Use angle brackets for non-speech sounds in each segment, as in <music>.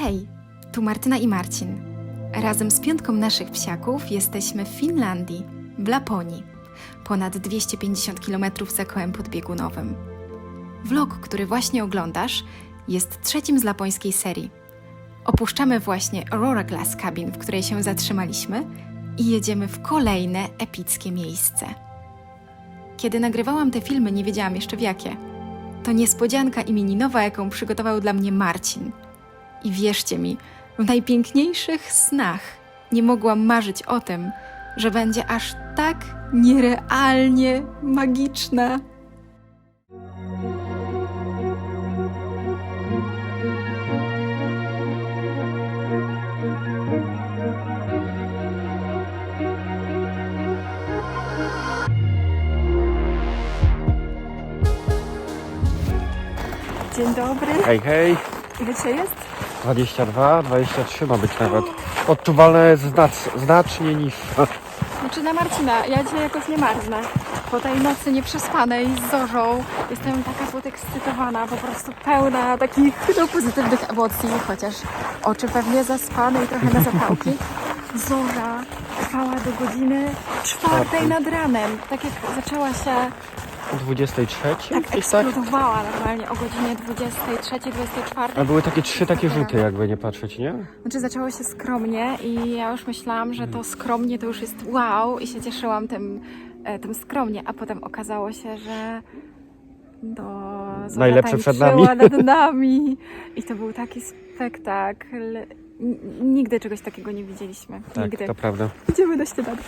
Hej, tu Martyna i Marcin. Razem z piątką naszych psiaków jesteśmy w Finlandii, w Laponii, ponad 250 km za kołem podbiegunowym. Vlog, który właśnie oglądasz, jest trzecim z lapońskiej serii. Opuszczamy właśnie Aurora Glass Cabin, w której się zatrzymaliśmy i jedziemy w kolejne epickie miejsce. Kiedy nagrywałam te filmy, nie wiedziałam jeszcze w jakie. To niespodzianka imieninowa, jaką przygotował dla mnie Marcin. I wierzcie mi, w najpiękniejszych snach nie mogłam marzyć o tym, że będzie aż tak nierealnie magiczna. Dzień dobry. Hej, hej. Ile dzisiaj jest? 22, 23 ma być nawet. Odczuwalne jest znac- znacznie niższe. Znaczy na Marcina, ja dzisiaj jakoś nie marznę. Po tej nocy nieprzespanej z Zorzą jestem taka podekscytowana, po prostu pełna takich no, pozytywnych emocji, chociaż oczy pewnie zaspane i trochę na zapałki. <laughs> Zorza trwała do godziny czwartej Czwartej. nad ranem. Tak jak zaczęła się, 23 tak tak? eksplodowała normalnie o godzinie 23, 24. A były takie trzy takie rzuty, jakby nie patrzeć, nie? Znaczy zaczęło się skromnie i ja już myślałam, że to skromnie to już jest wow i się cieszyłam tym, e, tym skromnie, a potem okazało się, że do Zola Najlepsze przed nami. nad <laughs> nami i to był taki spektakl. N- Nigdy czegoś takiego nie widzieliśmy. Tak, Nigdy. to prawda. Idziemy na śniadanko.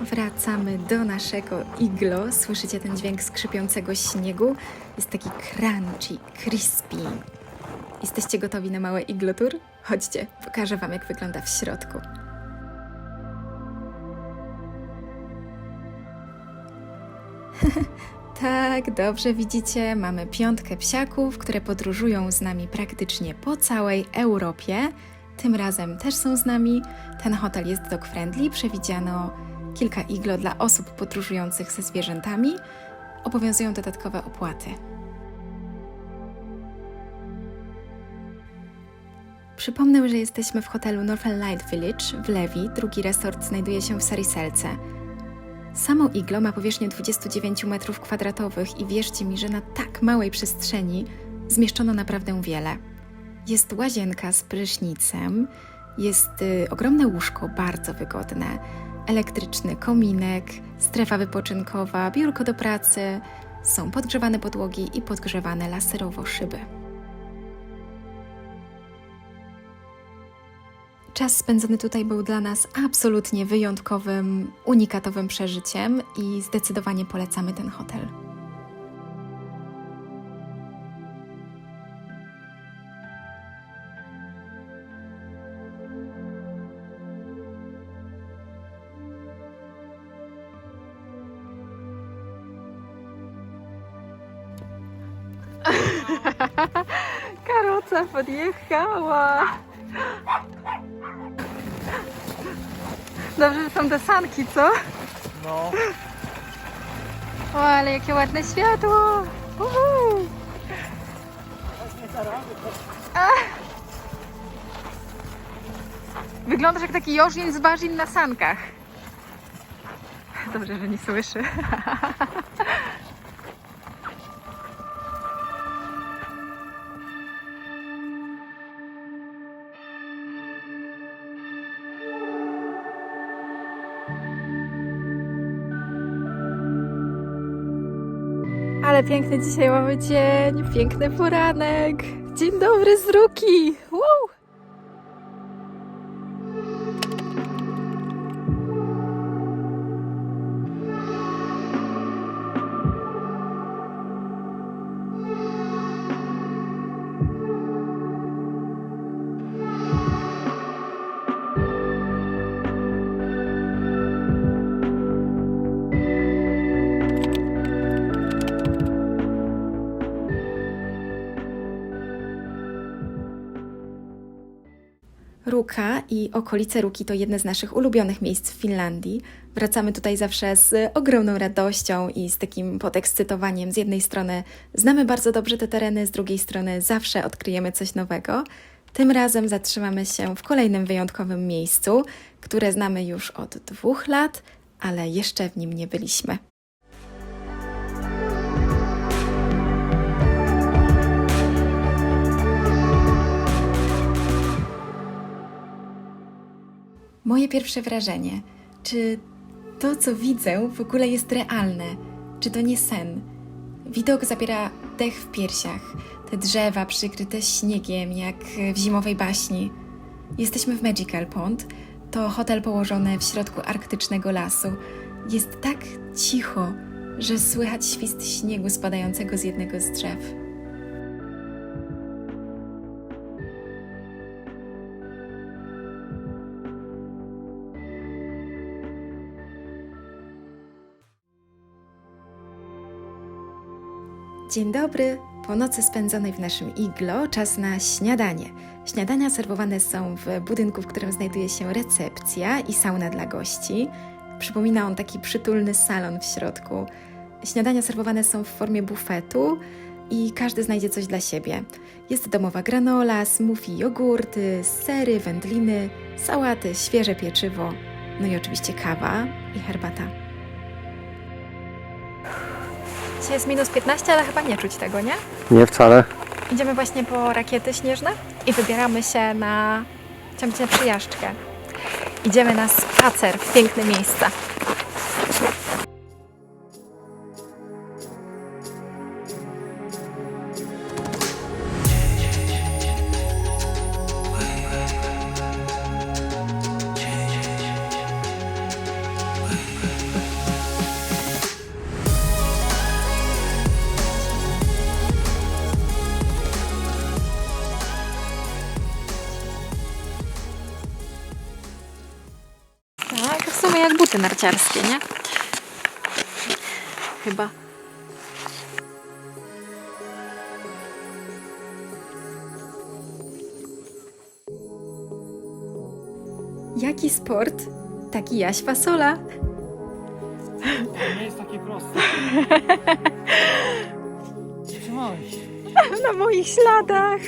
Wracamy do naszego iglo. Słyszycie ten dźwięk skrzypiącego śniegu? Jest taki crunchy, crispy. Jesteście gotowi na małe iglo tour? Chodźcie, pokażę Wam, jak wygląda w środku. <laughs> tak, dobrze widzicie, mamy piątkę psiaków, które podróżują z nami praktycznie po całej Europie. Tym razem też są z nami. Ten hotel jest dog friendly, przewidziano kilka iglo dla osób podróżujących ze zwierzętami. Obowiązują dodatkowe opłaty. Przypomnę, że jesteśmy w hotelu Northern Light Village w Levi. Drugi resort znajduje się w Sariselce. Samo iglo ma powierzchnię 29 m2 i wierzcie mi, że na tak małej przestrzeni zmieszczono naprawdę wiele. Jest łazienka z prysznicem, jest y, ogromne łóżko, bardzo wygodne, elektryczny kominek, strefa wypoczynkowa, biurko do pracy, są podgrzewane podłogi i podgrzewane laserowo szyby. Czas spędzony tutaj był dla nas absolutnie wyjątkowym, unikatowym przeżyciem i zdecydowanie polecamy ten hotel. Podjechała. Dobrze, że są te sanki, co? No. O, ale jakie ładne światło! Uhu. Wyglądasz jak taki jożin z barzin na sankach. Dobrze, że nie słyszy. Ale piękny dzisiaj mamy dzień, piękny poranek. Dzień dobry z Ruki. Ruka i okolice Ruki to jedne z naszych ulubionych miejsc w Finlandii. Wracamy tutaj zawsze z ogromną radością i z takim podekscytowaniem. Z jednej strony znamy bardzo dobrze te tereny, z drugiej strony zawsze odkryjemy coś nowego. Tym razem zatrzymamy się w kolejnym wyjątkowym miejscu, które znamy już od dwóch lat, ale jeszcze w nim nie byliśmy. Moje pierwsze wrażenie. Czy to, co widzę, w ogóle jest realne? Czy to nie sen? Widok zabiera dech w piersiach. Te drzewa przykryte śniegiem, jak w zimowej baśni. Jesteśmy w Magical Pond. To hotel położony w środku arktycznego lasu. Jest tak cicho, że słychać świst śniegu spadającego z jednego z drzew. Dzień dobry. Po nocy spędzonej w naszym iglo czas na śniadanie. Śniadania serwowane są w budynku, w którym znajduje się recepcja i sauna dla gości. Przypomina on taki przytulny salon w środku. Śniadania serwowane są w formie bufetu i każdy znajdzie coś dla siebie. Jest domowa granola, smoothie, jogurty, sery, wędliny, sałaty, świeże pieczywo, no i oczywiście kawa i herbata. Dzisiaj jest minus 15, ale chyba nie czuć tego, nie? Nie wcale. Idziemy właśnie po rakiety śnieżne i wybieramy się na ciągnie przyjażdżkę. Idziemy na spacer w piękne miejsca. Tak, w sumie jak buty narciarskie, nie? Chyba. Jaki sport? Taki jaś fasola. To nie jest takie proste. Nie trzymałeś. Na moich śladach.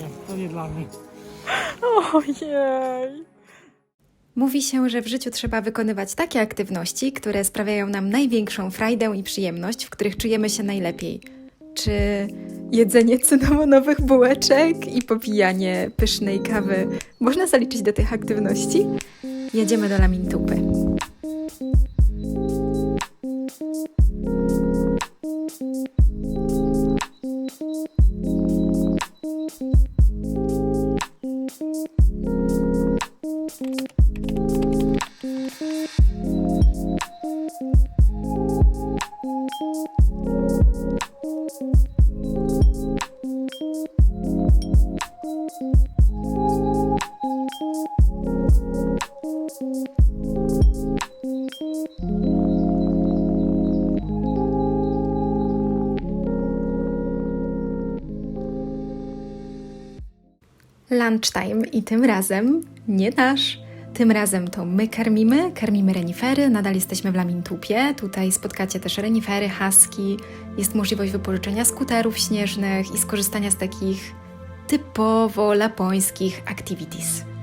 Nie, to nie dla mnie. Ojej. Mówi się, że w życiu trzeba wykonywać takie aktywności, które sprawiają nam największą frajdę i przyjemność, w których czujemy się najlepiej. Czy jedzenie cynamonowych bułeczek i popijanie pysznej kawy można zaliczyć do tych aktywności? Jedziemy do Lamintupy. Lunchtime i tym razem nie nasz. Tym razem to my karmimy, karmimy renifery, nadal jesteśmy w Lamintupie. Tutaj spotkacie też renifery, haski, jest możliwość wypożyczenia skuterów śnieżnych i skorzystania z takich typowo lapońskich activities.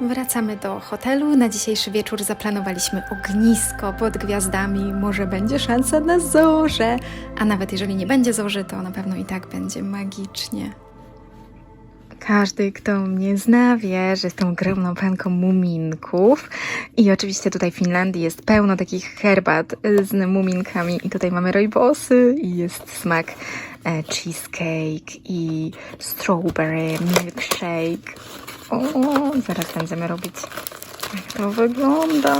Wracamy do hotelu. Na dzisiejszy wieczór zaplanowaliśmy ognisko pod gwiazdami. Może będzie szansa na zorze, a nawet jeżeli nie będzie zorzy, to na pewno i tak będzie magicznie. Każdy, kto mnie zna, wie, że jestem ogromną fanką muminków. I oczywiście tutaj w Finlandii jest pełno takich herbat z muminkami. I tutaj mamy rojbosy i jest smak cheesecake i strawberry milkshake. O, zaraz będziemy robić. Jak to wygląda?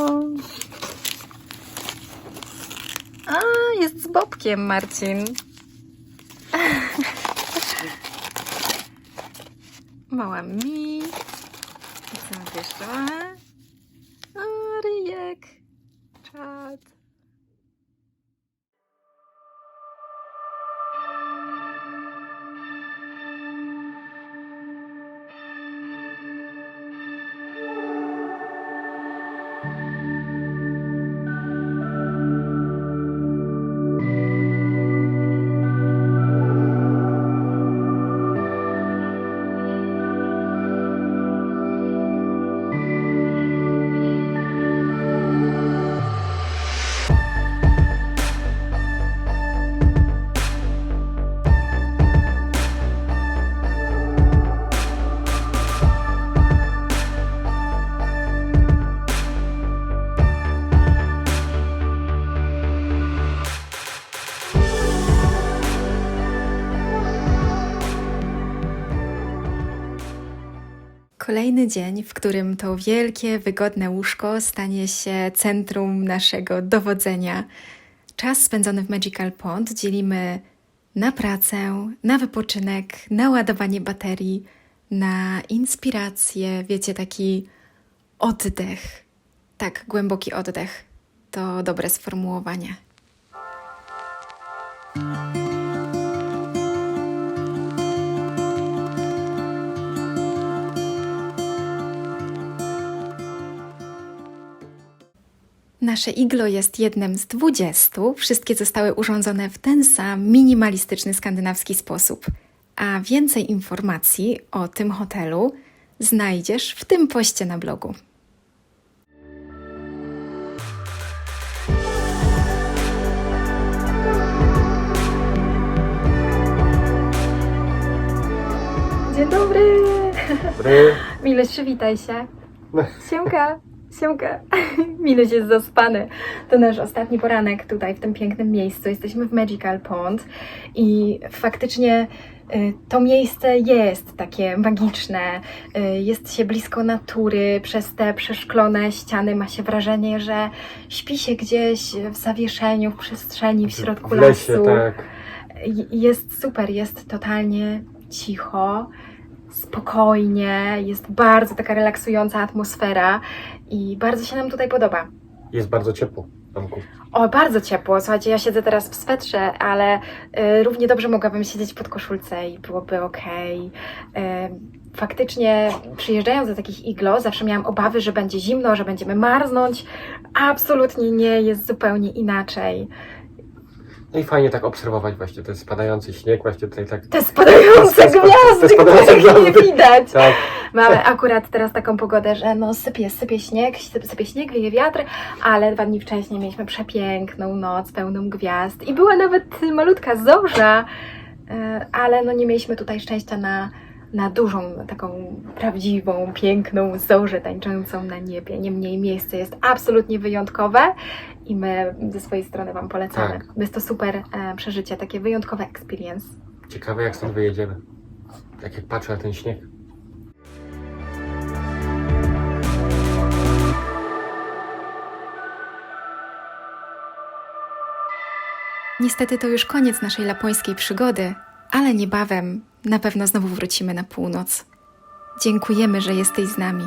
A, jest z Bobkiem, Marcin. <laughs> mała mi. I co jeszcze Kolejny dzień, w którym to wielkie, wygodne łóżko stanie się centrum naszego dowodzenia. Czas spędzony w Magical Pond dzielimy na pracę, na wypoczynek, na ładowanie baterii, na inspirację, wiecie, taki oddech. Tak, głęboki oddech to dobre sformułowanie. Nasze iglo jest jednym z 20. Wszystkie zostały urządzone w ten sam minimalistyczny skandynawski sposób. A więcej informacji o tym hotelu znajdziesz w tym poście na blogu. Dzień dobry! Dobry. <laughs> Miluś, przywitaj się. Siemka, siemka. <laughs> Miluś jest zaspany. To nasz ostatni poranek tutaj, w tym pięknym miejscu. Jesteśmy w Magical Pond i faktycznie y, to miejsce jest takie magiczne. Y, Jest się blisko natury, przez te przeszklone ściany ma się wrażenie, że śpi się gdzieś w zawieszeniu, w przestrzeni, w środku w lesie, lasu. tak. I- Jest super, jest totalnie cicho, spokojnie, jest bardzo taka relaksująca atmosfera i bardzo się nam tutaj podoba. Jest bardzo ciepło w domku. O, bardzo ciepło. Słuchajcie, ja siedzę teraz w swetrze, ale y, równie dobrze mogłabym siedzieć pod koszulce i byłoby ok. faktycznie przyjeżdżając do takich iglo, zawsze miałam obawy, że będzie zimno, że będziemy marznąć. Absolutnie nie, jest zupełnie inaczej. No i fajnie tak obserwować właśnie ten spadający śnieg, właśnie tutaj tak. Te spadające Te gwiazdy, te spadające których nie gwiazdy. widać. Tak, Mamy akurat teraz taką pogodę, że no sypie, sypie śnieg, sypie, sypie śnieg, wieje wiatr, ale dwa dni wcześniej mieliśmy przepiękną noc, pełną gwiazd i była nawet malutka zorza, e, ale no nie mieliśmy tutaj szczęścia na, na dużą, taką prawdziwą, piękną zorzę tańczącą na niebie. Niemniej miejsce jest absolutnie wyjątkowe i my ze swojej strony Wam polecamy. Tak. Jest to super e, przeżycie, takie wyjątkowe experience. ciekawe jak stąd wyjedziemy. Tak jak patrzę na ten śnieg. Niestety to już koniec naszej lapońskiej przygody, ale niebawem na pewno znowu wrócimy na północ. Dziękujemy, że jesteś z nami.